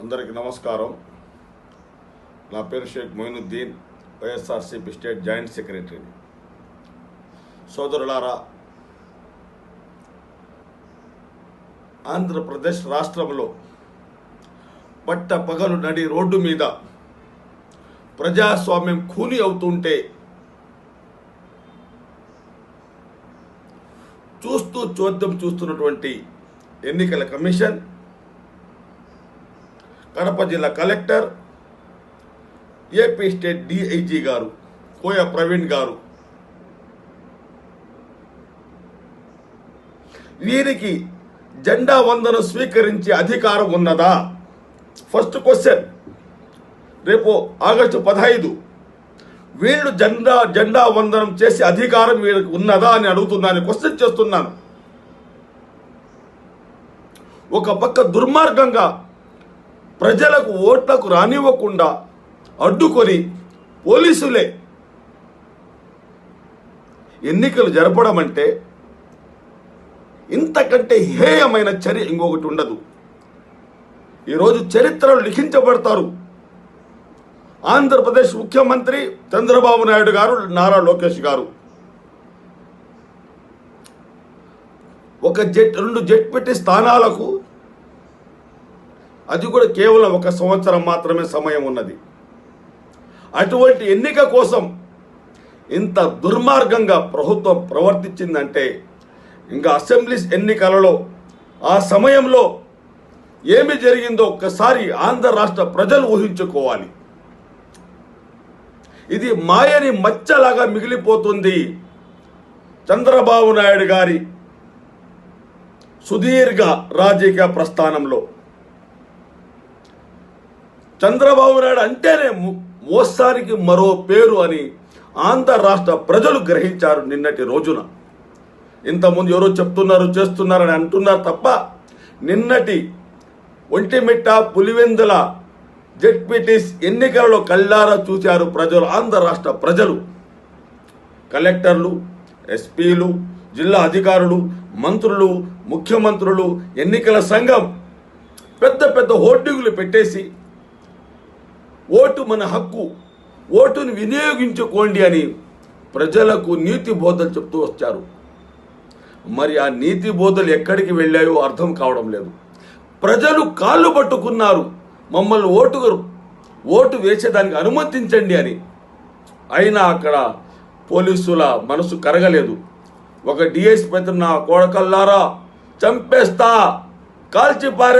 అందరికీ నమస్కారం. నా పేరు Sheikh Moinuddin YSRCP state joint secretary సోదరులారా ఆంధ్రప్రదేశ్ రాష్ట్రంలో పట్ట పగలు నడి రోడ్డు మీద ప్రజాస్వామ్యం కూని అవుతుంటే చూస్తూ చోద్యం చూస్తున్నటువంటి ఎన్నికల కమిషన్ కడప జిల్లా కలెక్టర్ ఏపీ స్టేట్ డిఐజీ గారు కోయ ప్రవీణ్ గారు. వీరికి జెండా వందనం స్వీకరించే అధికారం ఉన్నదా? ఫస్ట్ క్వశ్చన్ రేపు ఆగస్టు పదహైదు. వీళ్ళు జెండా జెండా వందనం చేసే అధికారం వీళ్ళకి ఉన్నదా అని అడుగుతున్నాను క్వశ్చన్ చేస్తున్నాను. ఒక పక్క దుర్మార్గంగా ప్రజలకు ఓట్లకు రానివ్వకుండా అడ్డుకొని పోలీసులే ఎన్నికలు జరపడం అంటే ఇంతకంటే హేయమైన చర్య ఇంకొకటి ఉండదు. ఈరోజు చరిత్రలు లిఖించబడతారు. ఆంధ్రప్రదేశ్ ముఖ్యమంత్రి చంద్రబాబు నాయుడు గారు నారా లోకేష్ గారు. ఒక జెట్ రెండు జెట్ పెట్టి స్థానాలకు అది కూడా కేవలం ఒక సంవత్సరం మాత్రమే సమయం ఉన్నది. అటువంటి ఎన్నిక కోసం ఇంత దుర్మార్గంగా ప్రభుత్వం ప్రవర్తించిందంటే ఇంకా అసెంబ్లీస్ ఎన్నికలలో ఆ సమయంలో ఏమి జరిగిందో ఒక్కసారి ఆంధ్ర రాష్ట్ర ప్రజలు ఊహించుకోవాలి. ఇది మాయని మచ్చలాగా మిగిలిపోతుంది. చంద్రబాబు నాయుడు గారి సుదీర్ఘ రాజకీయ ప్రస్థానంలో. చంద్రబాబు నాయుడు అంటేనే ము- మోసానికి మరో పేరు అని ఆంధ్ర రాష్ట్ర ప్రజలు గ్రహించారు నిన్నటి రోజున. ఇంతకుముందు ఎవరో చెప్తున్నారు చేస్తున్నారని అంటున్నారు తప్ప నిన్నటి ఒంటిమిట్ట పులివెందుల జెడ్పీటీస్ ఎన్నికలలో కళ్ళారా చూశారు ప్రజలు ఆంధ్ర రాష్ట్ర ప్రజలు. కలెక్టర్లు ఎస్పీలు జిల్లా అధికారులు మంత్రులు ముఖ్యమంత్రులు ఎన్నికల సంఘం పెద్ద పెద్ద హోర్డింగులు పెట్టేసి ఓటు మన హక్కు. ఓటును వినియోగించుకోండి అని ప్రజలకు నీతి బోధలు చెప్తూ వచ్చారు. మరి ఆ నీతి బోధలు ఎక్కడికి వెళ్ళాయో అర్థం కావడం లేదు. ప్రజలు కాళ్ళు పట్టుకున్నారు. మమ్మల్ని ఓటు ఓటు వేసేదానికి అనుమతించండి అని. అయినా అక్కడ పోలీసుల మనసు కరగలేదు. ఒక డిఎస్పీ నా కోడకల్లారా చంపేస్తా కాల్చి పారే